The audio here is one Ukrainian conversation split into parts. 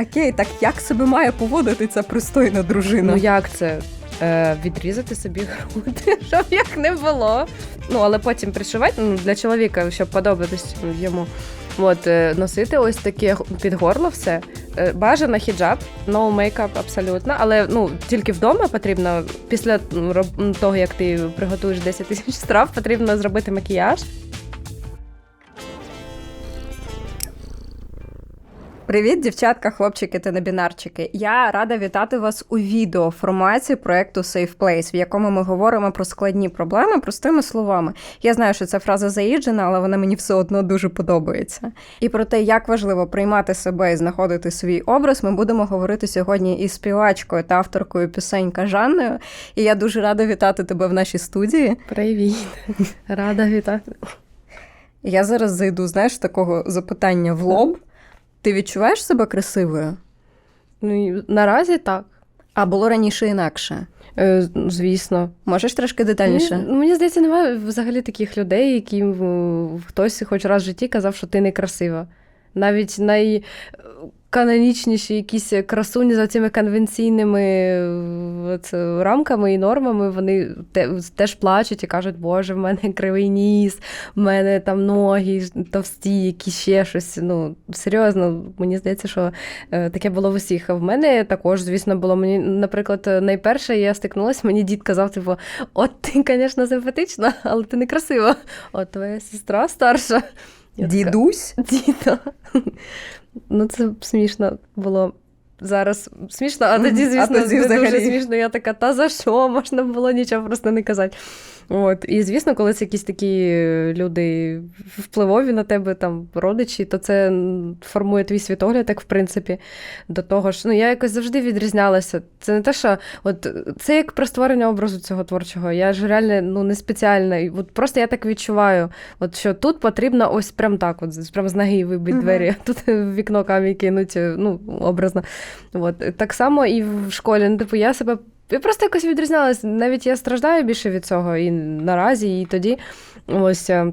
Окей, так як себе має поводити ця пристойна дружина? Ну як це? Е, відрізати собі груди, щоб як не було. Ну, але потім пришивати ну, для чоловіка, щоб подобатись йому. От, е, носити ось таке під горло все. Е, Бажано хіджаб, no мейкап абсолютно. Але ну, тільки вдома потрібно, після того, як ти приготуєш 10 тисяч страв, потрібно зробити макіяж. Привіт, дівчатка, хлопчики та небінарчики. Я рада вітати вас у відео форматі проекту Safe Place, в якому ми говоримо про складні проблеми простими словами. Я знаю, що ця фраза заїджена, але вона мені все одно дуже подобається. І про те, як важливо приймати себе і знаходити свій образ, ми будемо говорити сьогодні із співачкою та авторкою пісень Кажанною. І я дуже рада вітати тебе в нашій студії. Привіт! Рада вітати. Я зараз зайду, знаєш, такого запитання в лоб. Ти відчуваєш себе красивою? Ну, і наразі так. А було раніше інакше. Е, звісно. Можеш трошки детальніше? Мені, мені здається, немає взагалі таких людей, яким е, хтось хоч раз в житті казав, що ти не красива. Навіть найканонічніші якісь красуні за цими конвенційними е, це, рамками і нормами, вони те, теж плачуть і кажуть, Боже, в мене кривий ніс, в мене там ноги товсті, які ще щось. Ну, серйозно, мені здається, що е, таке було в усіх. А в мене також, звісно, було. Мені, наприклад, найперше я стикнулася, мені дід казав, типу, от ти, звісно, симпатична, але ти не красива. От твоя сестра старша. Я Дідусь? Діда. Ну, це смішно було. Зараз смішно, а тоді, Мгм. А тоді дуже смішно. Я така, та за що? Можна було нічого просто не казати. От. І звісно, коли це якісь такі люди впливові на тебе, там, родичі, то це формує твій світогляд, так, в принципі, до того ж. Ну, я якось завжди відрізнялася. Це не те, що от це як про створення образу цього творчого. Я ж реально ну, не спеціальна. І От просто я так відчуваю, от що тут потрібно ось прям так, от, прям з ноги вибити двері, а тут в вікно камінь кинуть, ну, образно. От. Так само і в школі. Ну, типу, я себе. Я просто якось відрізнялася. Навіть я страждаю більше від цього і наразі, і тоді. Ось. е,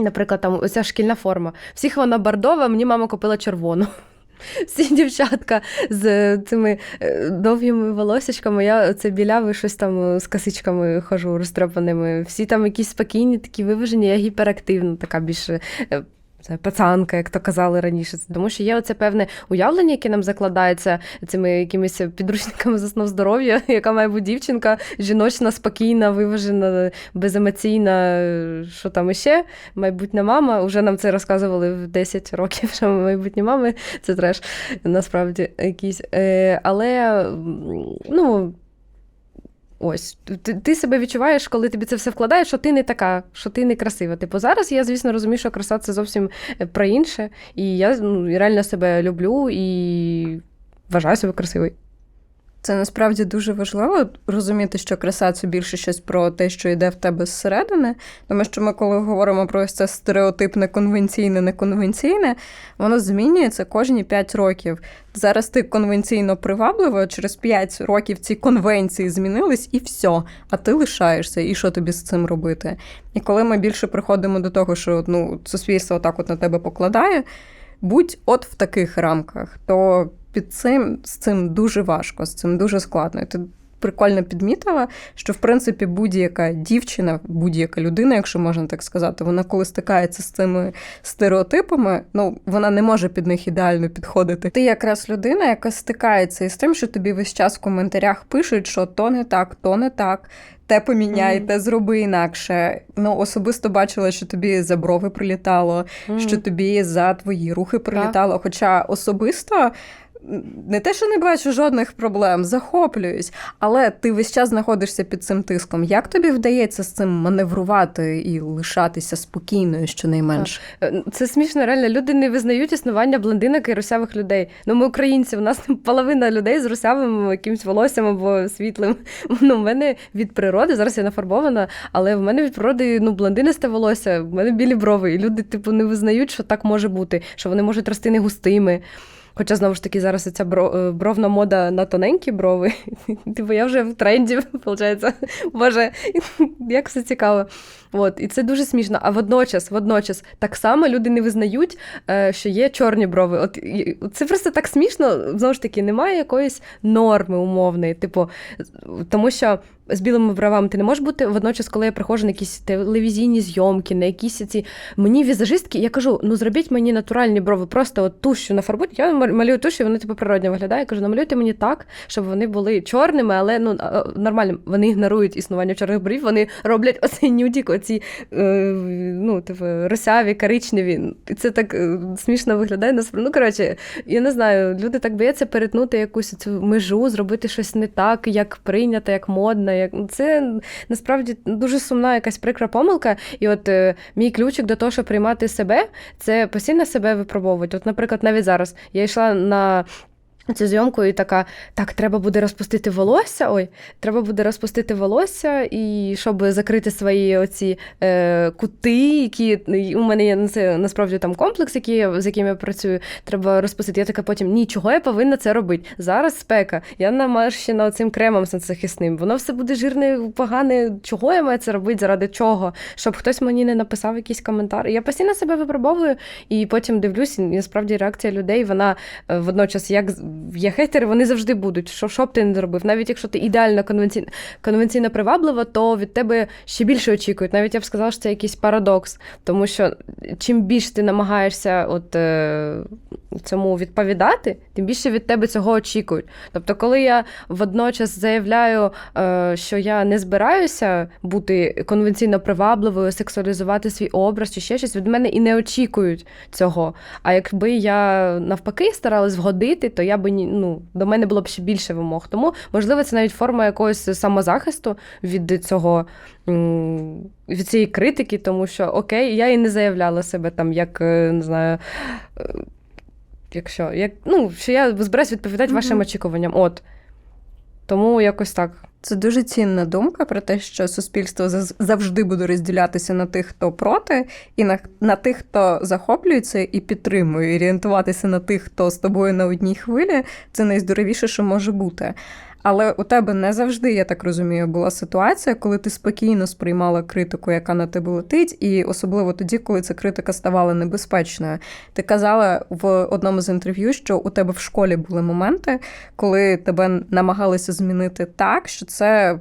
Наприклад, там оця шкільна форма. Всіх вона бордова, мені мама купила червону. Всі дівчатка з цими е, довгими волосечками, я це білявий щось там е, з косичками хожу розтрепаними. Всі там якісь спокійні, такі виважені, я гіперактивна, така більше. Це пацанка, як то казали раніше. Тому що є оце певне уявлення, яке нам закладається цими якимись підручниками з основ здоров'я, яка має бути дівчинка, жіночна, спокійна, виважена, беземоційна, що там іще, майбутня мама. Уже нам це розказували в 10 років, що майбутні мами. Це треш насправді якийсь. Е, але ну. Ось, ти, ти себе відчуваєш, коли тобі це все вкладає, що ти не така, що ти не красива. Типу, зараз я, звісно, розумію, що краса це зовсім е, про інше. І я ну, реально себе люблю і вважаю себе красивою. Це насправді дуже важливо розуміти, що краса це більше щось про те, що йде в тебе зсередини. Тому що ми, коли говоримо про це стереотипне, конвенційне, неконвенційне, воно змінюється кожні 5 років. Зараз ти конвенційно приваблива, через 5 років ці конвенції змінились, і все. А ти лишаєшся, і що тобі з цим робити? І коли ми більше приходимо до того, що ну, суспільство так от на тебе покладає, будь от в таких рамках, то під цим з цим дуже важко, з цим дуже складно. І Ти прикольно підмітила, що в принципі будь-яка дівчина, будь-яка людина, якщо можна так сказати, вона коли стикається з цими стереотипами, ну вона не може під них ідеально підходити. Ти якраз людина, яка стикається із тим, що тобі весь час в коментарях пишуть, що то не так, то не так. Те поміняй, Мгм. те зроби інакше. Ну, особисто бачила, що тобі за брови прилітало, що тобі за твої рухи прилітало. Хоча особисто не те, що не бачу жодних проблем, захоплююсь, але ти весь час знаходишся під цим тиском. Як тобі вдається з цим маневрувати і лишатися спокійною, щонайменше? Е, Це смішно, реально. Люди не визнають існування блондинок і русявих людей. Ну, ми українці, у нас половина людей з русявим якимось волоссям або світлим. Ну, в мене від природи, зараз я нафарбована, але в мене від природи ну, блондинисте волосся, в мене білі брови. І люди, типу, не визнають, що так може бути, що вони можуть рости не густими. Хоча знову ж таки зараз ця е, бровна мода на тоненькі брови. Типу, я вже в тренді, виходить. Боже, як все цікаво. От, і це дуже смішно. А водночас, водночас, так само люди не визнають, е, що є чорні брови. От це просто так смішно. Знову ж таки, немає якоїсь норми умовної. Типу, тому що з білими бровами ти не можеш бути. Водночас, коли я приходжу на якісь телевізійні зйомки, на якісь ці мені візажистки, я кажу: ну зробіть мені натуральні брови, просто от тушю нафарбуйте. Я малюю тушу, і типу природньо виглядає. Я кажу, намалюйте мені так, щоб вони були чорними, але ну нормально. Вони ігнорують існування чорних брів, вони роблять оцей нюдік, оці е, ну, типу, росяві, коричневі. Це так е, смішно виглядає. насправді. Ну, коротше, я не знаю, люди так бояться перетнути якусь цю межу, зробити щось не так, як прийнято, як модно. Як... Це насправді дуже сумна якась прикра помилка. І от е, мій ключик до того, щоб приймати себе, це постійно себе випробовувати. От, наприклад, навіть зараз я йшла на. Цю зйомку і така, так, треба буде розпустити волосся. Ой, треба буде розпустити волосся, і щоб закрити свої оці е, кути, які у мене є це насправді там комплекс, який з яким я працюю. Треба розпустити. Я така потім ні, чого я повинна це робити? Зараз спека. Я намащена цим кремом захисним. Воно все буде жирне, погане. Чого я маю це робити? Заради чого? Щоб хтось мені не написав якийсь коментар. Я постійно себе випробовую і потім дивлюсь, і насправді реакція людей, вона е, водночас як є хейтери, вони завжди будуть. Що, що б ти не зробив? Навіть якщо ти ідеально конвенційно, конвенційно приваблива, то від тебе ще більше очікують. Навіть я б сказала, що це якийсь парадокс. Тому що чим більше ти намагаєшся от, е, цьому відповідати, тим більше від тебе цього очікують. Тобто, коли я водночас заявляю, е, що я не збираюся бути конвенційно привабливою, сексуалізувати свій образ чи ще щось, від мене і не очікують цього. А якби я навпаки старалась вгодити, то я би ну, до мене було б ще більше вимог. Тому, можливо, це навіть форма якогось самозахисту від цього. Від цієї критики, тому що окей, я і не заявляла себе там, як е, не знаю, е, якщо як, ну, що я збираюсь відповідати Мгм. вашим очікуванням. От. Тому якось так. Це дуже цінна думка про те, що суспільство завжди буде розділятися на тих, хто проти, і на, на тих, хто захоплюється і підтримує. І орієнтуватися на тих, хто з тобою на одній хвилі, це найздоровіше, що може бути. Але у тебе не завжди, я так розумію, була ситуація, коли ти спокійно сприймала критику, яка на тебе летить, і особливо тоді, коли ця критика ставала небезпечною. Ти казала в одному з інтерв'ю, що у тебе в школі були моменти, коли тебе намагалися змінити так, що це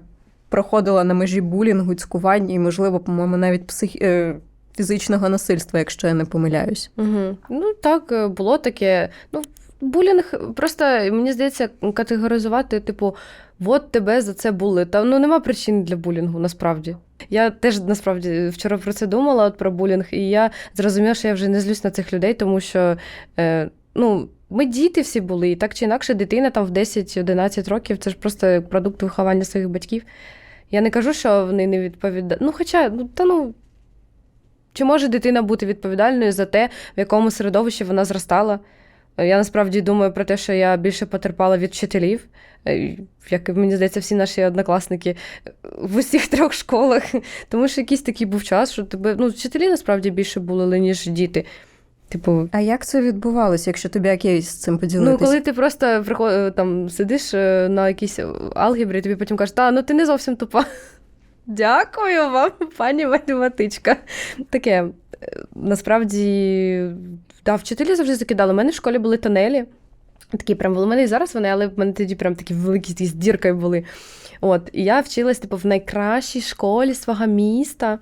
проходило на межі булінгу, цькування і, можливо, по-моєму, навіть псих... е, фізичного насильства, якщо я не помиляюсь. Угу. Ну так, е, було таке. Ну, булінг просто, мені здається, категоризувати, типу, от тебе за це були. Та ну нема причин для булінгу, насправді. Я теж насправді вчора про це думала, от про булінг, і я зрозуміла, що я вже не злюсь на цих людей, тому що е, ну, ми діти всі були, і так чи інакше, дитина там в 10-11 років це ж просто продукт виховання своїх батьків. Я не кажу, що вони не відповідають. Ну, хоча, ну, та ну. Чи може дитина бути відповідальною за те, в якому середовищі вона зростала? Я насправді думаю про те, що я більше потерпала від вчителів, е, як мені здається, всі наші однокласники е, в усіх трьох школах. Тому що якийсь такий був час, що тебе ну, вчителі насправді більше були, ніж діти. Типу, А як це відбувалося, якщо тобі окей з цим поділитися? ну коли ти просто приход... там сидиш е, на якійсь алгебрі, тобі потім кажуть, та ну ти не зовсім тупа. Дякую вам, пані математичка. Таке е, насправді да, вчителі завжди закидали. У мене в школі були тонелі. Такі прям у мене і зараз вони, але в мене тоді прям такі великі з діркою були. От, і я вчилась типу, в найкращій школі свого міста.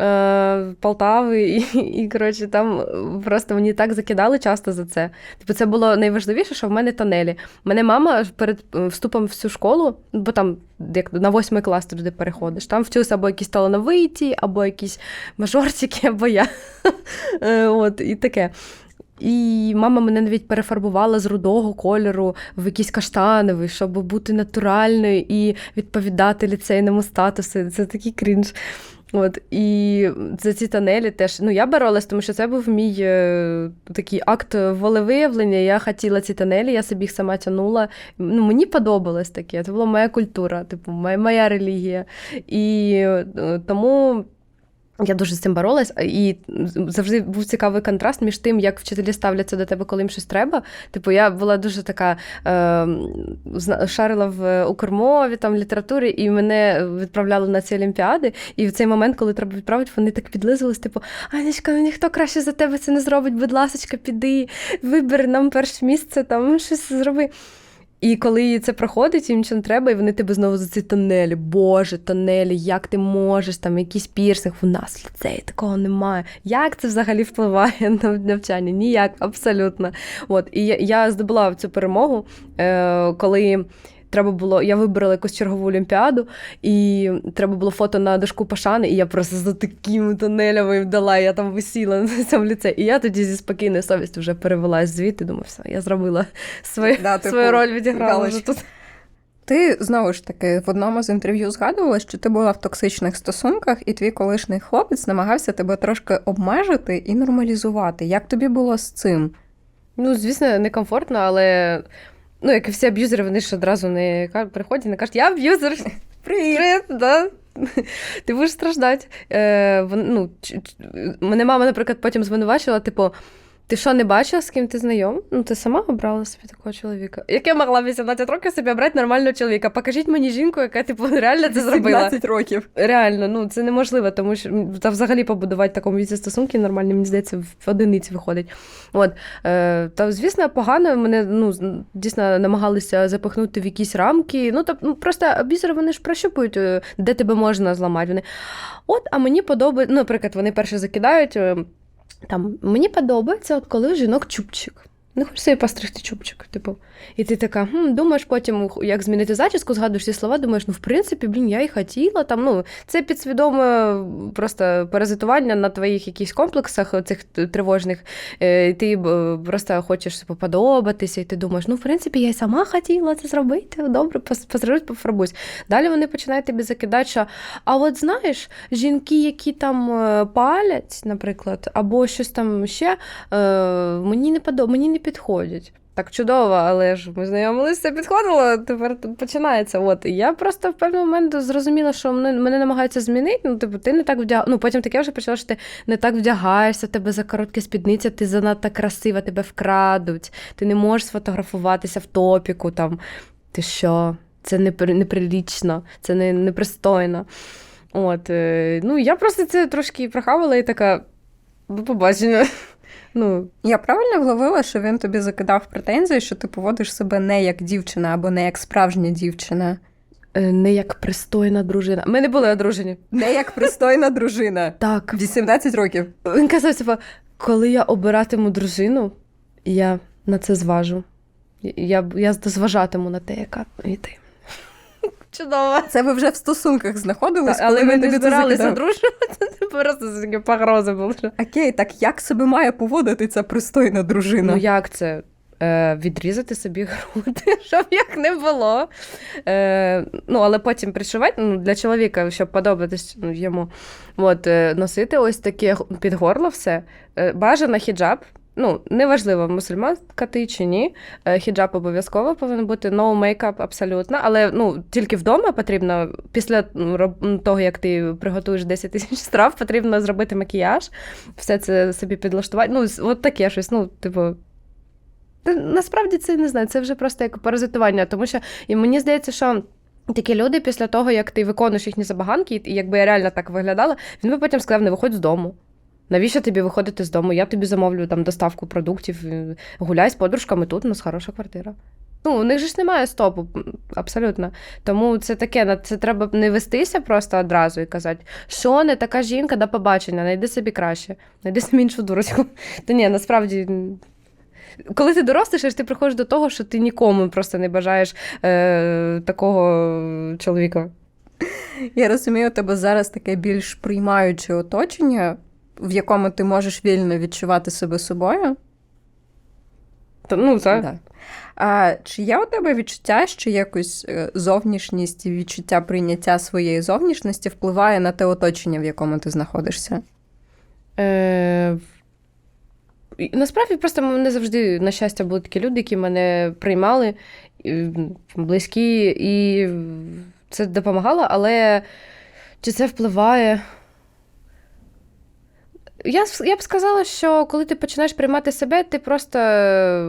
Е, Полтави, і, і коротше, там просто мені так закидали часто за це. Типу, це було найважливіше, що в мене тонелі. Мене мама перед е, вступом в цю школу, бо там як на восьмий клас ти туди переходиш. Там вчилися або якісь талановиті, або якісь мажорчики, або я. Е, От, і таке. І мама мене навіть перефарбувала з рудого кольору в якийсь каштановий, щоб бути натуральною і відповідати ліцейному статусу. Це такий крінж. От, і за ці тонелі теж. Ну, я боролась, тому що це був мій е, такий акт волевиявлення. Я хотіла ці тонелі, я собі їх сама тянула. Ну, мені подобалось таке. Це була моя культура, типу, моя, моя релігія. І е, тому. Я дуже з цим боролась, і завжди був цікавий контраст між тим, як вчителі ставляться до тебе, коли їм щось треба. Типу, я була дуже така е, шарила в укрмові, там літературі, і мене відправляли на ці олімпіади. І в цей момент, коли треба відправити, вони так підлизувались, типу, Анечка, ну ніхто краще за тебе це не зробить. Будь ласочка, піди, вибери нам перше місце, там щось зроби. І коли це проходить, їм нічого не треба, і вони тебе знову за ці тонелі. Боже, тонелі, як ти можеш, там якийсь пірсинг, у нас ліцей такого немає. Як це взагалі впливає на навчання? Ніяк, абсолютно. От, і я, я здобула цю перемогу, е, коли. Треба було, я вибрала якусь чергову олімпіаду, і треба було фото на дошку пошани, і я просто за такими тонелями вдала, я там висіла на цьому ліцеї. І я тоді зі спокійною совістю вже перевелась звідти. Думаю, все, я зробила свою, Да, типу, свою роль відіграла. вже тут. Ти знову ж таки в одному з інтерв'ю згадувала, що ти була в токсичних стосунках, і твій колишній хлопець намагався тебе трошки обмежити і нормалізувати. Як тобі було з цим? Ну, звісно, некомфортно, але ну, як і всі аб'юзери, вони ж одразу не приходять і не кажуть, я аб'юзер. Привіт! Привіт, да. Ти будеш страждати. Е, вон- ну, ч- ч- мене мама, наприклад, потім звинувачила, типу. Ти що, не бачила, з ким ти знайом? Ну, ти сама обрала собі такого чоловіка. Як я могла в 18 років собі обрати нормального чоловіка? Покажіть мені жінку, яка типу реально це зробила. 17 років. Реально, ну це неможливо, тому що та взагалі побудувати в такому віці стосунки нормальні, мені здається, в одиниці виходить. От, е, та, звісно, погано мене ну, дійсно намагалися запихнути в якісь рамки. Ну, тобто, ну, просто абізери вони ж прощупують, е, де тебе можна зламати. Вони, от, а мені подобається, ну, наприклад, вони перше закидають. Там, мені подобається, от коли жінок чубчик. Не хочеш собі постригти чубчик, типу. І ти така, хм, думаєш потім, як змінити зачіску, згадуєш ці слова, думаєш, ну в принципі, блін, я і хотіла. Там, ну, це підсвідоме просто паразитування на твоїх якихось комплексах, цих тривожних. Е, і Ти просто хочеш типу, подобатися, і ти думаєш, ну, в принципі, я й сама хотіла це зробити. Добре, пос- пострижусь, пофарбуюсь. Далі вони починають тобі закидати, що а от знаєш, жінки, які там е, палять, наприклад, або щось там ще, е, мені не подоб... підходять. Так чудово, але ж ми знайомилися, підходило, тепер починається. От. І я просто в певний момент зрозуміла, що мене, мене намагаються змінити. Ну, типу, ти не так вдяг... Ну, потім таке вже почала, що ти не так вдягаєшся, тебе за короткі спідниця, ти занадто красива, тебе вкрадуть, ти не можеш сфотографуватися в топіку. Там. Ти що? Це неприлічно, це не, непристойно. От, е, ну, я просто це трошки прохавала і така. До побачення. Ну, Я правильно вловила, що він тобі закидав претензії, що ти поводиш себе не як дівчина або не як справжня дівчина, е, не як пристойна дружина. Ми не були одружені. не як пристойна дружина. Так. 18 років. Він казав, типу, коли я обиратиму дружину, я на це зважу. Я, я зважатиму на те, яка йти. Чудово. Це ви вже в стосунках знаходились, Але коли ми він не тобі збиралися закидав? Просто такі погрози були. Окей, так як себе має поводити ця пристойна дружина? Ну як це? Е, відрізати собі груди, щоб як не було. Е, ну, але потім пришивати ну, для чоловіка, щоб подобатись ну, йому. От, е, носити ось таке під горло все. Е, бажано хіджаб. Ну, неважливо, мусульманка ти чи ні. Е, Хіджаб обов'язково повинен бути, no makeup абсолютно. Але ну, тільки вдома потрібно, після того, як ти приготуєш 10 тисяч страв, потрібно зробити макіяж, все це собі підлаштувати. Ну, от таке щось, ну, типу. Насправді це не знаю, це вже просто як паразитування, тому що і мені здається, що. Такі люди, після того, як ти виконуєш їхні забаганки, і якби я реально так виглядала, він би потім сказав: не виходь з дому. Навіщо тобі виходити з дому? Я тобі замовлю там доставку продуктів, е, гуляй з подружками, тут у нас хороша квартира. Ну, у них же ж немає стопу, абсолютно. Тому це таке, на це треба не вестися просто одразу і казати, що не така жінка до побачення, знайди собі краще, знайди собі іншу дурочку. Та ні, насправді. Коли ти дорослішаєш, ти приходиш до того, що ти нікому просто не бажаєш е, такого чоловіка. Я розумію, у тебе зараз таке більш приймаюче оточення, в якому ти можеш вільно відчувати себе собою. Та, ну, це, Да. А чи є у тебе відчуття, що якось е, зовнішність і відчуття прийняття своєї зовнішності впливає на те оточення, в якому ти знаходишся? Е, насправді просто мене завжди, на щастя, були такі люди, які мене приймали, близькі, і це допомагало, але чи це впливає? Я, я б сказала, що коли ти починаєш приймати себе, ти просто е,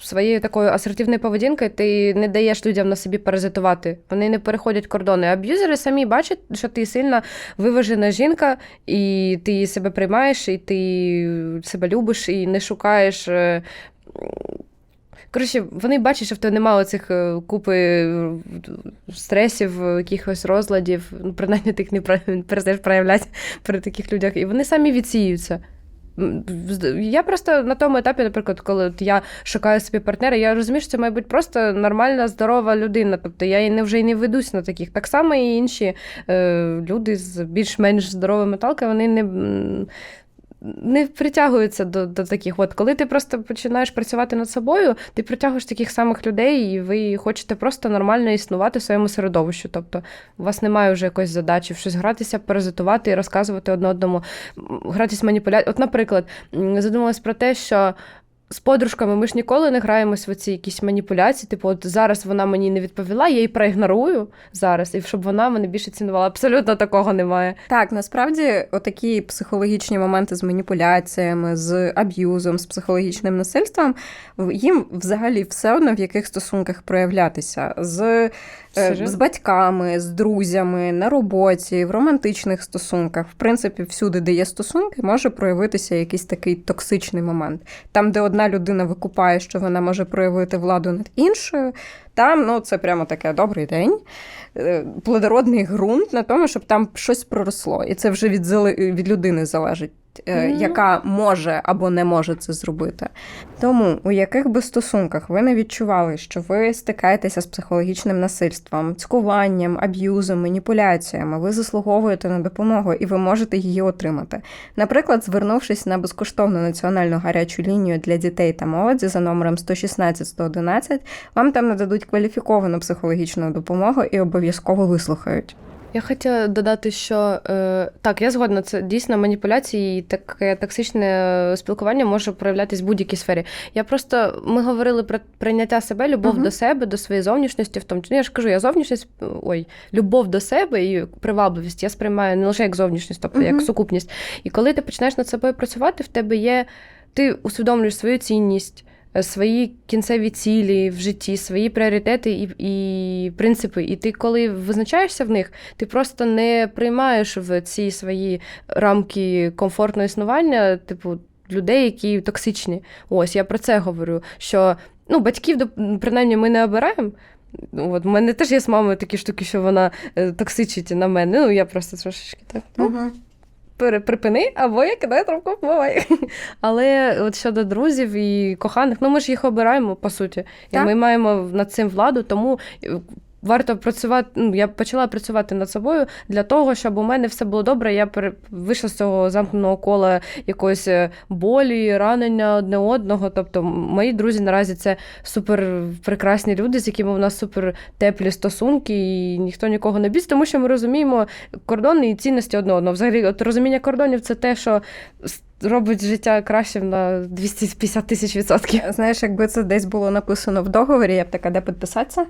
своєю такою асертивною поведінкою ти не даєш людям на собі паразитувати. Вони не переходять кордони. Аб'юзери самі бачать, що ти сильно виважена жінка, і ти себе приймаєш, і ти себе любиш, і не шукаєш. Е, Коротше, вони бачать, що в тебе немає цих купи е, стресів, е, якихось розладів, ну, принаймні ти їх не перестаєш проявляти при таких людях, і вони самі відсіються. Я просто на тому етапі, наприклад, коли от я шукаю собі партнера, я розумію, що це має бути просто нормальна, здорова людина. Тобто я не вже й не ведусь на таких. Так само і інші е, люди з більш-менш здоровими талками, вони не. Не притягуються до, до таких. От коли ти просто починаєш працювати над собою, ти притягуєш таких самих людей, і ви хочете просто нормально існувати в своєму середовищі. Тобто у вас немає вже якоїсь задачі щось гратися, паразитувати і розказувати одне одному, гратись маніпуляцію. От, наприклад, задумалась про те, що. З подружками ми ж ніколи не граємось в ці якісь маніпуляції. Типу, от зараз вона мені не відповіла, я її проігнорую зараз, і щоб вона мене більше цінувала. Абсолютно такого немає. Так, насправді, отакі психологічні моменти з маніпуляціями, з аб'юзом, з психологічним насильством, їм взагалі все одно в яких стосунках проявлятися з, Серйозно? з батьками, з друзями, на роботі, в романтичних стосунках. В принципі, всюди, де є стосунки, може проявитися якийсь такий токсичний момент. Там, де одна людина викупає, що вона може проявити владу над іншою, там ну це прямо таке добрий день. е, Плодородний ґрунт на тому, щоб там щось проросло. І це вже від, зали- від людини залежить, Мгм. яка може або не може це зробити. Тому у яких би стосунках ви не відчували, що ви стикаєтеся з психологічним насильством, цькуванням, аб'юзом, маніпуляціями, ви заслуговуєте на допомогу і ви можете її отримати. Наприклад, звернувшись на безкоштовну національну гарячу лінію для дітей та молоді за номером 116-111, вам там нададуть кваліфіковану психологічну допомогу і обов'язково вислухають. Я хотіла додати, що е, так, я згодна, це дійсно маніпуляції і таке токсичне спілкування може проявлятися в будь-якій сфері. Я просто ми говорили про прийняття себе, любов Мгм. до себе, до своєї зовнішності. В тому ну, я ж кажу, я зовнішність, ой, любов до себе і привабливість я сприймаю не лише як зовнішність, тобто як сукупність. І коли ти починаєш над собою працювати, в тебе є, ти усвідомлюєш свою цінність. Е, Свої кінцеві цілі в житті, свої пріоритети і, і принципи. І ти, коли визначаєшся в них, ти просто не приймаєш в ці свої рамки комфортного існування, типу, людей, які токсичні. Ось я про це говорю. Що ну, батьків, принаймні, ми не обираємо. Ну, От, у мене теж є з мамою такі штуки, що вона е, токсичить на мене. Ну, я просто трошечки так. Пере- припини, або я кидаю трубку, бувай. Але от щодо друзів і коханих, ну ми ж їх обираємо, по суті. І Так. ми маємо над цим владу, тому. Варто працювати. Ну, я почала працювати над собою для того, щоб у мене все було добре. Я вийшла з цього замкненого кола якоїсь е, болі, ранення одне одного. Тобто, мої друзі наразі це супер прекрасні люди, з якими у нас супер теплі стосунки, і ніхто нікого не бісить, тому що ми розуміємо кордони і цінності одне одного. Взагалі, от розуміння кордонів це те, що робить життя кращим на 250 тисяч відсотків. Знаєш, якби це десь було написано в договорі, я б така, де підписатися?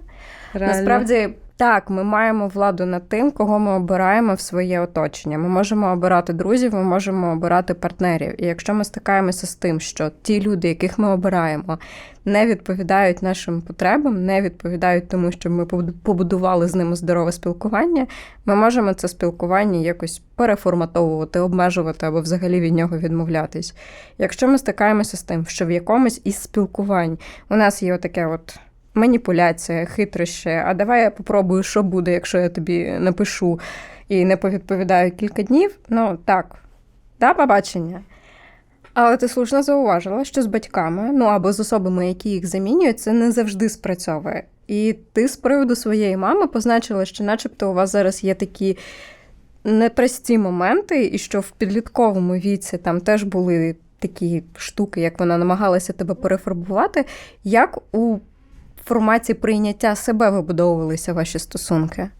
Реально. Насправді, так, ми маємо владу над тим, кого ми обираємо в своє оточення. Ми можемо обирати друзів, ми можемо обирати партнерів. І якщо ми стикаємося з тим, що ті люди, яких ми обираємо, не відповідають нашим потребам, не відповідають тому, що ми побуд- побудували з ними здорове спілкування, ми можемо це спілкування якось переформатовувати, обмежувати або взагалі від нього відмовлятись. Якщо ми стикаємося з тим, що в якомусь із спілкувань у нас є отаке от маніпуляція, хитрощі, а давай я попробую, що буде, якщо я тобі напишу і не повідповідаю кілька днів. Ну так, да, побачення. Але ти слушно зауважила, що з батьками, ну або з особами, які їх замінюють, це не завжди спрацьовує. І ти з приводу своєї мами позначила, що, начебто, у вас зараз є такі непрості моменти, і що в підлітковому віці там теж були такі штуки, як вона намагалася тебе перефарбувати. Як у форматі прийняття себе вибудовувалися ваші стосунки?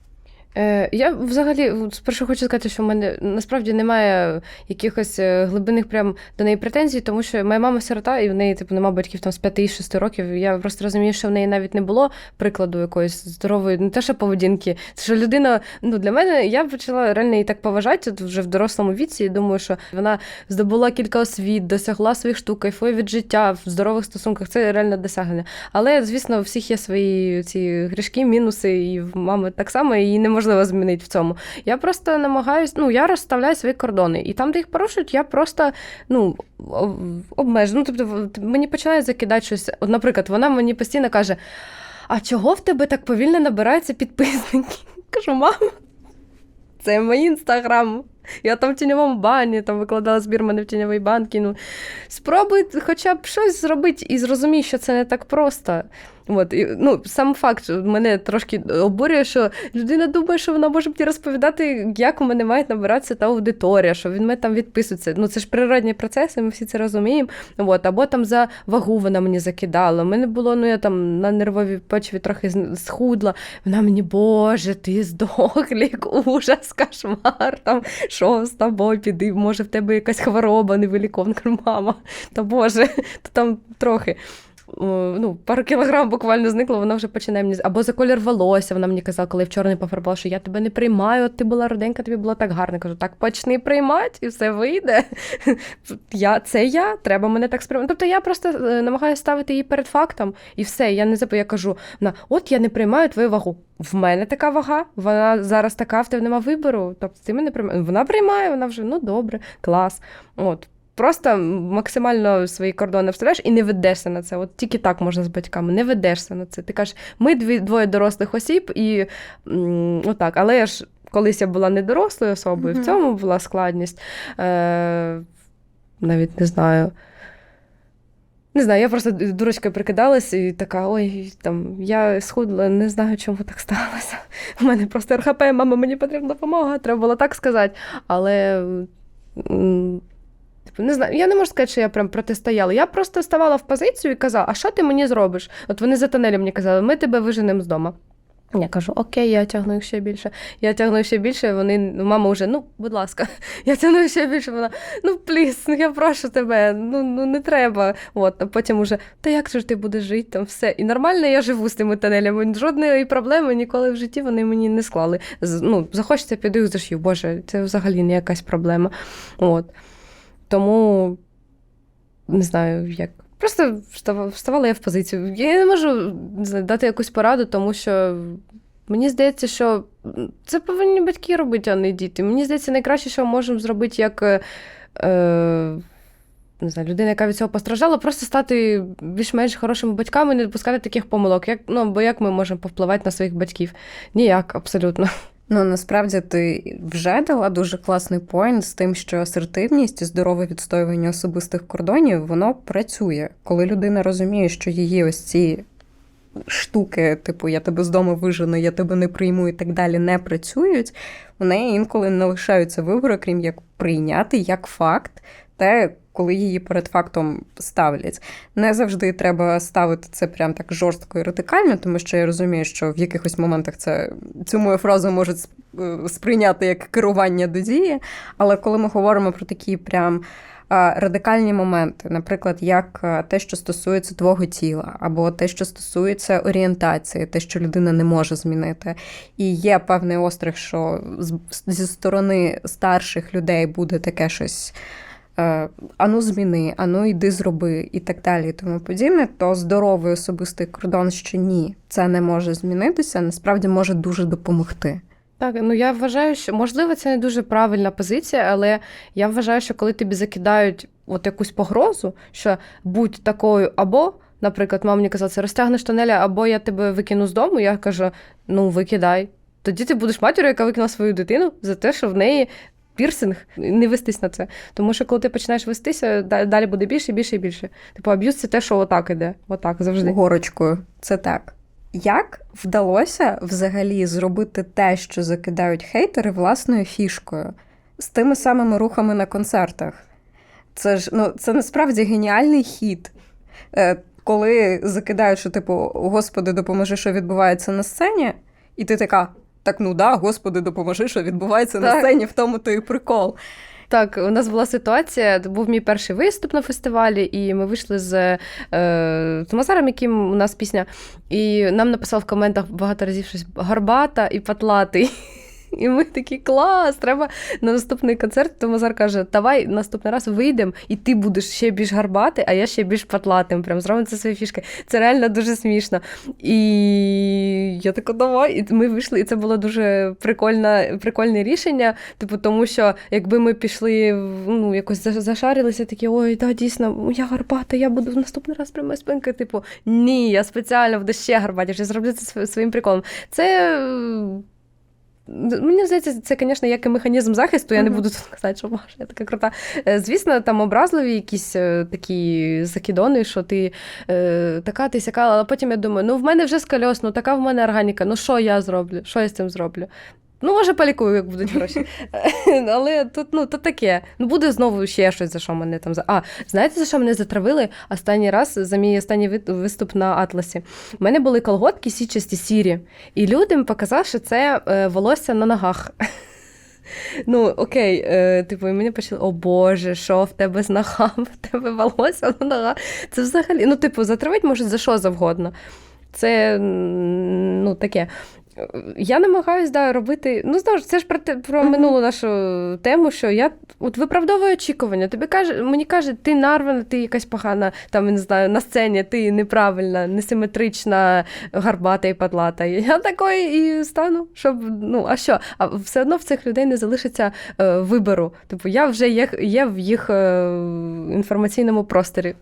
Е, я взагалі спершу хочу сказати, що в мене насправді немає якихось е, глибинних прям до неї претензій, тому що моя мама сирота, і в неї типу нема батьків там з 5-6 років. Я просто розумію, що в неї навіть не було прикладу якоїсь здорової, не те, що поведінки. Це що людина, ну для мене я почала реально її так поважати вже в дорослому віці. І думаю, що вона здобула кілька освіт, досягла своїх штук, кайфує від життя в здорових стосунках. Це реально досягнення. Але, звісно, у всіх є свої ці грішки, мінуси, і в мами так само, її неможливо змінити в цьому. Я просто намагаюсь, ну я розставляю свої кордони. І там, де їх порушують, я просто ну, обмежу. Ну, тобто, мені починає закидати щось. От, наприклад, вона мені постійно каже: А чого в тебе так повільно набираються підписники? Кажу, мама, це мій інстаграм. Я там в тіньовому бані, там викладала збір мене в тіньовій банки. Ну, спробуй хоча б щось зробити і зрозумій, що це не так просто. От, і, ну, сам факт мене трошки обурює, що людина думає, що вона може мені розповідати, як у мене має набиратися та аудиторія, що він мене там відписується. Ну, це ж природні процеси, ми всі це розуміємо. От, або там за вагу вона мені закидала. У мене було, ну я там на нервовій почві трохи схудла. Вона мені, боже, ти здохлік, ужас, кошмар. Там, що з тобою піди, може в тебе якась хвороба невиліковна. Мама, та боже, то там трохи. О, Ну, пару кілограм буквально зникло, вона вже починає мені. Або за колір волосся. Вона мені казала, коли я в чорний пофарбувала, що я тебе не приймаю, от ти була руденька, тобі було так гарно. Кажу, так почни приймати, і все вийде. Я, це я, треба мене так сприймати. Тобто я просто е, намагаюся ставити її перед фактом, і все. Я не я кажу, вона, от я не приймаю твою вагу. В мене така вага, вона зараз така, в тебе нема вибору. Тобто ти мене приймаєш. Вона приймає, вона вже ну добре, клас. От. Просто максимально свої кордони вставляєш і не ведешся на це. От тільки так можна з батьками, не ведешся на це. Ти кажеш, ми дві, двоє дорослих осіб, і м, отак. Але я ж колись я була не дорослою особою, Мгм. в цьому була складність. Е, навіть не знаю. Не знаю, я просто дурочкою прикидалась і така, ой, там, я схудла, не знаю, чому так сталося. У мене просто РХП, мама, мені потрібна допомога, треба було так сказати. Але типу, не знаю, я не можу сказати, що я прям протистояла. Я просто ставала в позицію і казала, а що ти мені зробиш? От вони за тонелем мені казали, ми тебе виженемо з дому. Я кажу, окей, я тягну їх ще більше. Я тягну ще більше. Вони, мама вже, ну, будь ласка, я тягну ще більше. Вона, ну пліс, ну я прошу тебе, ну, ну не треба. От, а потім уже, та як ж ти будеш жити там все. І нормально я живу з тими тонелями. Жодної проблеми ніколи в житті вони мені не склали. Ну, захочеться, піду їх зашью. Боже, це взагалі не якась проблема. От. Тому не знаю, як. Просто вставала я в позицію. Я не можу дати якусь пораду, тому що мені здається, що це повинні батьки робити, а не діти. Мені здається, найкраще, що ми можемо зробити як. е, Е, не знаю, людина, яка від цього постраждала, просто стати більш-менш хорошими батьками і не допускати таких помилок. Як, ну, бо як ми можемо повпливати на своїх батьків? Ніяк, абсолютно. Ну насправді ти вже дала дуже класний поінт з тим, що асертивність і здорове відстоювання особистих кордонів воно працює, коли людина розуміє, що її ось ці штуки, типу я тебе з дому вижену, я тебе не прийму і так далі, не працюють. У неї інколи не лишаються вибори, крім як прийняти як факт те, коли її перед фактом ставлять. Не завжди треба ставити це прям так жорстко і радикально, тому що я розумію, що в якихось моментах це цю мою фразу можуть е, сприйняти як керування до дії. Але коли ми говоримо про такі прям радикальні моменти, наприклад, як те, що стосується твого тіла, або те, що стосується орієнтації, те, що людина не може змінити, і є певний острах, що зі сторони старших людей буде таке щось. Е, Ану, зміни, ану, йди зроби, і так далі, і тому подібне, то здоровий особистий кордон, що ні, це не може змінитися, насправді може дуже допомогти. Так, ну я вважаю, що можливо це не дуже правильна позиція, але я вважаю, що коли тобі закидають от якусь погрозу, що будь такою, або, наприклад, мама мені казала, це розтягнеш тонеля, або я тебе викину з дому, я кажу, ну викидай. Тоді ти будеш матір'ю, яка викинула свою дитину за те, що в неї пірсинг, не вестись на це. Тому що коли ти починаєш вестися, далі буде більше, більше і більше. Типу, аб'юз це те, що отак іде, отак завжди. горочкою. Це так. Як вдалося взагалі зробити те, що закидають хейтери власною фішкою з тими самими рухами на концертах? Це ж ну, це насправді геніальний хід. Е, коли закидають, що типу, Господи, допоможи, що відбувається на сцені, і ти така. Так, ну да, господи, допоможи, що відбувається на сцені, в тому то і прикол. Так, у нас була ситуація, це був мій перший виступ на фестивалі, і ми вийшли з е, Томазаром, яким у нас пісня, і нам написав в коментах багато разів щось гарбата і патлатий. І ми такі клас, треба на наступний концерт. Томазар каже: давай наступний раз вийдемо, і ти будеш ще більш гарбатий, а я ще більш патлатим. Прям зробимо це свої фішки. Це реально дуже смішно. І я така, давай. І ми вийшли, і це було дуже прикольне, прикольне рішення. Типу, тому що якби ми пішли, ну, якось зашарилися, такі, ой, да, дійсно, я гарбата, я буду в наступний раз прямою спинкою. Типу, ні, я спеціально буду ще гарбатіше, зроблю це своїм приколом. Це. Мені здається, це, звісно, як і механізм захисту. Я не буду тут казати, що Маша, я така крута. Е, Звісно, там образливі якісь е, такі закидони, що ти е, така, ти сяка, але потім я думаю, ну в мене вже скальос, ну така в мене органіка, ну що я зроблю? Що я з цим зроблю? Ну, може, полікую, як будуть гроші. Але тут, ну, то таке. Ну, буде знову ще щось, за що мене там. А, знаєте, за що мене затравили останній раз за мій останній виступ на Атласі? У мене були колготки січасті сірі, і людям показав, що це е, волосся на ногах. Ну, окей, е, типу, і мені почали, о Боже, що в тебе з ногами, в тебе волосся на ногах. Це взагалі, ну, типу, затравить можуть за що завгодно. Це ну, таке. Я намагаюся да, робити. Ну, знову ж, це ж про, те- про минулу нашу тему, що я от виправдовую очікування. Тобі каже, мені каже, ти нарвана, ти якась погана, там, не знаю, на сцені, ти неправильна, несиметрична, гарбата і падлата. Я такою і стану, щоб. Ну, а що? А все одно в цих людей не залишиться е, вибору. Типу, я вже є, є в їх е, інформаційному просторі.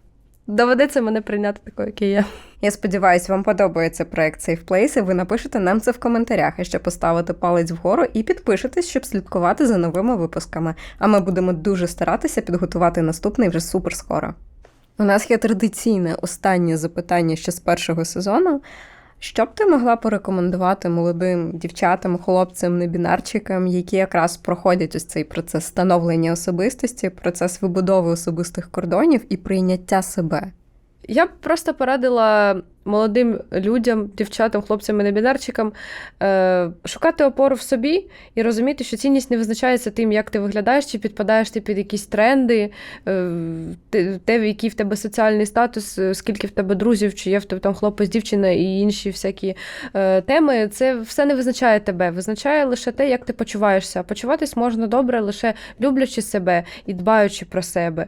Доведеться мене прийняти такою, як я. Я сподіваюся, вам подобається проект Safe Place, і ви напишете нам це в коментарях, і ще поставите палець вгору і підпишетесь, щоб слідкувати за новими випусками. А ми будемо дуже старатися підготувати наступний вже супер скоро. У нас є традиційне останнє запитання ще з першого сезону. Що б ти могла порекомендувати молодим дівчатам, хлопцям, небінарчикам, які якраз проходять ось цей процес становлення особистості, процес вибудови особистих кордонів і прийняття себе? Я б просто порадила молодим людям, дівчатам, хлопцям і небінарчикам е, шукати опору в собі і розуміти, що цінність не визначається тим, як ти виглядаєш, чи підпадаєш ти під якісь тренди, е, те, який в тебе соціальний статус, е, скільки в тебе друзів, чи є в тебе там хлопець, дівчина і інші всякі е, теми. Це все не визначає тебе. Визначає лише те, як ти почуваєшся. Почуватись можна добре, лише люблячи себе і дбаючи про себе.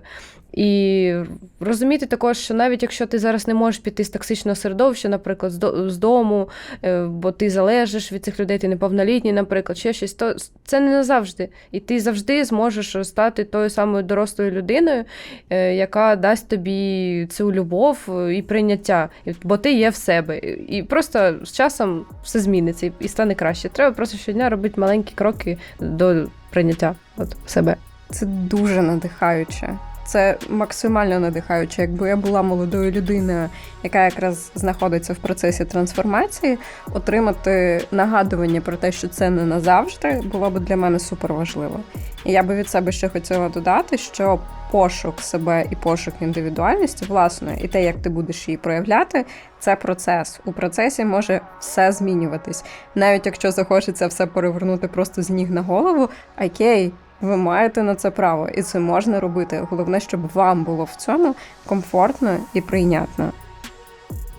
І розуміти також, що навіть якщо ти зараз не можеш піти з токсичного середовища, наприклад, з дому, е, бо ти залежиш від цих людей, ти неповнолітній, наприклад, ще щось, то це не назавжди. І ти завжди зможеш стати тою самою дорослою людиною, е, яка дасть тобі цю любов е, і прийняття, бо ти є в себе. І просто з часом все зміниться і- стане краще. Треба просто щодня робити маленькі кроки до прийняття от, себе. Це дуже надихаюче. Це максимально надихаюче. Якби я була молодою людиною, яка якраз знаходиться в процесі трансформації, отримати нагадування про те, що це не назавжди, було б для мене супер важливо. І я би від себе ще хотіла додати, що пошук себе і пошук індивідуальності власної, і те, як ти будеш її проявляти, це процес. У процесі може все змінюватись. Навіть якщо захочеться все перевернути просто з ніг на голову, окей, ви маєте на це право, і це можна робити. Головне, щоб вам було в цьому комфортно і прийнятно.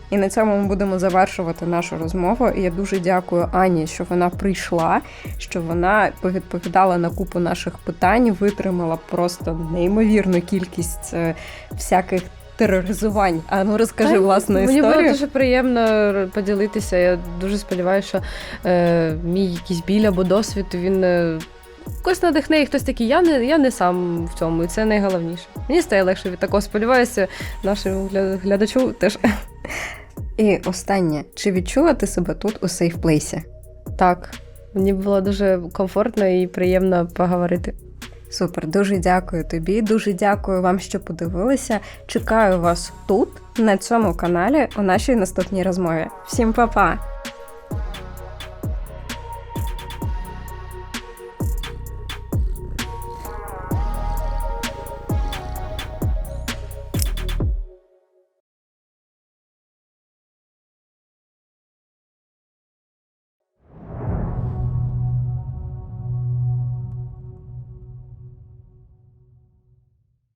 І на цьому ми будемо завершувати нашу розмову. І я дуже дякую Ані, що вона прийшла, що вона повідповідала на купу наших питань, витримала просто неймовірну кількість е, всяких тероризувань. А ну розкажи Та, власну Мені історію. було дуже приємно поділитися. Я дуже сподіваюся, що е, мій якийсь біль або досвід він е, когось надихне, і хтось такий, я не, я не сам в цьому, і це найголовніше. Мені стає легше від такого. Сподіваюся, нашому глядачу теж. І останнє, чи відчула ти себе тут у сейфплейсі? Так, мені було дуже комфортно і приємно поговорити. Супер, дуже дякую тобі. Дуже дякую вам, що подивилися. Чекаю вас тут, на цьому каналі, у нашій наступній розмові. Всім па-па!